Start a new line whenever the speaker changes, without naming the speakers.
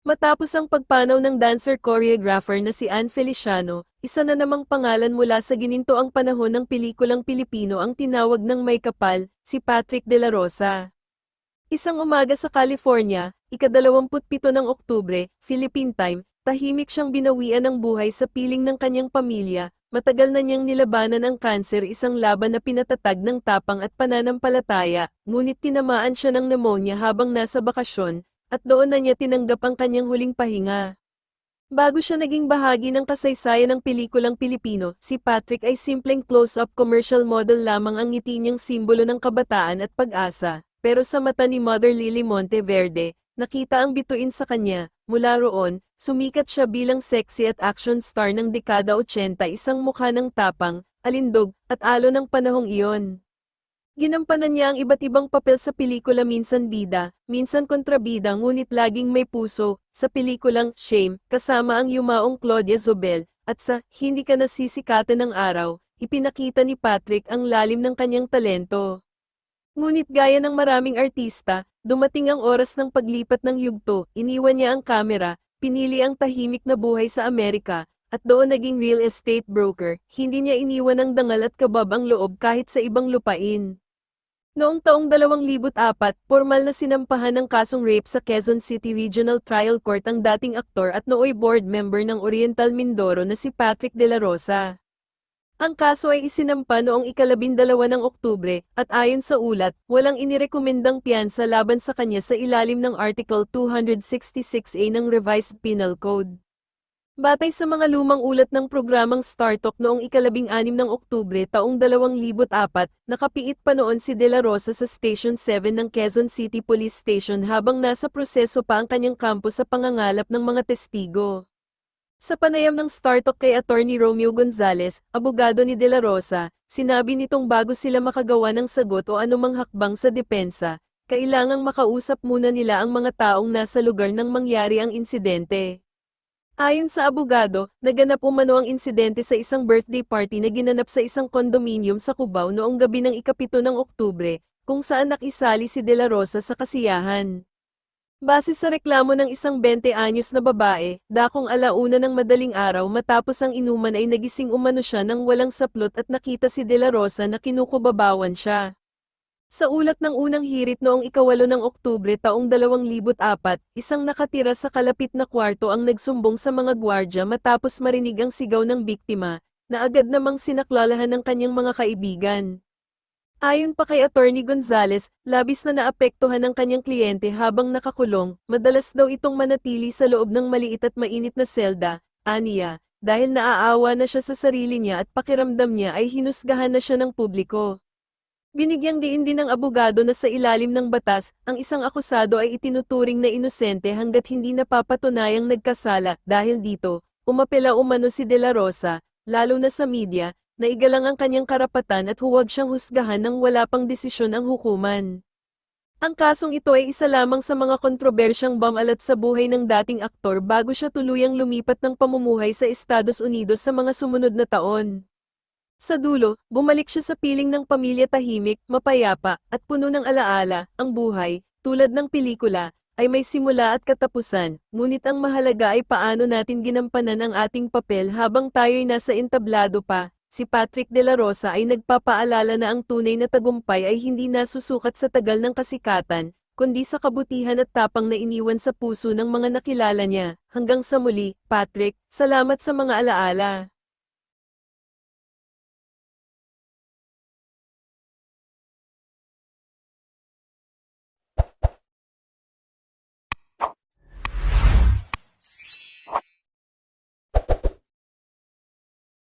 Matapos ang pagpanaw ng dancer-choreographer na si Ann Feliciano, isa na namang pangalan mula sa gininto ang panahon ng pelikulang Pilipino ang tinawag ng may kapal, si Patrick De La Rosa. Isang umaga sa California, ikadalawamputpito ng Oktubre, Philippine Time, tahimik siyang binawian ng buhay sa piling ng kanyang pamilya, matagal na niyang nilabanan ang kanser isang laban na pinatatag ng tapang at pananampalataya, ngunit tinamaan siya ng pneumonia habang nasa bakasyon, at doon na niya tinanggap ang kanyang huling pahinga. Bago siya naging bahagi ng kasaysayan ng pelikulang Pilipino, si Patrick ay simpleng close-up commercial model lamang ang ngiti niyang simbolo ng kabataan at pag-asa, pero sa mata ni Mother Lily Monteverde, nakita ang bituin sa kanya, mula roon, sumikat siya bilang sexy at action star ng dekada 80 isang mukha ng tapang, alindog, at alo ng panahong iyon. Ginampanan niya ang iba't ibang papel sa pelikula minsan bida, minsan kontrabida ngunit laging may puso, sa pelikulang Shame, kasama ang yumaong Claudia Zobel, at sa Hindi ka nasisikatan ng araw, ipinakita ni Patrick ang lalim ng kanyang talento. Ngunit gaya ng maraming artista, dumating ang oras ng paglipat ng yugto, iniwan niya ang kamera, pinili ang tahimik na buhay sa Amerika, at doon naging real estate broker, hindi niya iniwan ng dangal at kabab ang loob kahit sa ibang lupain. Noong taong 2004, formal na sinampahan ng kasong rape sa Quezon City Regional Trial Court ang dating aktor at nooy board member ng Oriental Mindoro na si Patrick De La Rosa. Ang kaso ay isinampa noong ikalabindalawa ng Oktubre, at ayon sa ulat, walang inirekomendang piyansa laban sa kanya sa ilalim ng Article 266A ng Revised Penal Code. Batay sa mga lumang ulat ng programang StarTalk noong ikalabing anim ng Oktubre taong 2004, nakapiit pa noon si De La Rosa sa Station 7 ng Quezon City Police Station habang nasa proseso pa ang kanyang kampo sa pangangalap ng mga testigo. Sa panayam ng StarTalk kay Attorney Romeo Gonzales, abogado ni De La Rosa, sinabi nitong bago sila makagawa ng sagot o anumang hakbang sa depensa, kailangang makausap muna nila ang mga taong nasa lugar nang mangyari ang insidente. Ayon sa abogado, naganap umano ang insidente sa isang birthday party na ginanap sa isang kondominium sa Cubao noong gabi ng ikapito ng Oktubre, kung saan nakisali si De La Rosa sa kasiyahan. Base sa reklamo ng isang 20 anyos na babae, dakong alauna ng madaling araw matapos ang inuman ay nagising umano siya ng walang saplot at nakita si De La Rosa na kinukubabawan siya. Sa ulat ng unang hirit noong ikawalo ng Oktubre taong 2004, isang nakatira sa kalapit na kwarto ang nagsumbong sa mga gwardya matapos marinig ang sigaw ng biktima, na agad namang sinaklalahan ng kanyang mga kaibigan. Ayon pa kay Attorney Gonzales, labis na naapektuhan ng kanyang kliyente habang nakakulong, madalas daw itong manatili sa loob ng maliit at mainit na selda, aniya, dahil naaawa na siya sa sarili niya at pakiramdam niya ay hinusgahan na siya ng publiko. Binigyang diin din ng abogado na sa ilalim ng batas, ang isang akusado ay itinuturing na inosente hanggat hindi napapatunayang nagkasala, dahil dito, umapela umano si De La Rosa, lalo na sa media, na igalang ang kanyang karapatan at huwag siyang husgahan ng wala pang desisyon ang hukuman. Ang kasong ito ay isa lamang sa mga kontrobersyang bamalat sa buhay ng dating aktor bago siya tuluyang lumipat ng pamumuhay sa Estados Unidos sa mga sumunod na taon. Sa dulo, bumalik siya sa piling ng pamilya tahimik, mapayapa, at puno ng alaala, ang buhay, tulad ng pelikula, ay may simula at katapusan, ngunit ang mahalaga ay paano natin ginampanan ang ating papel habang tayo'y nasa entablado pa. Si Patrick De La Rosa ay nagpapaalala na ang tunay na tagumpay ay hindi nasusukat sa tagal ng kasikatan, kundi sa kabutihan at tapang na iniwan sa puso ng mga nakilala niya. Hanggang sa muli, Patrick, salamat sa mga alaala.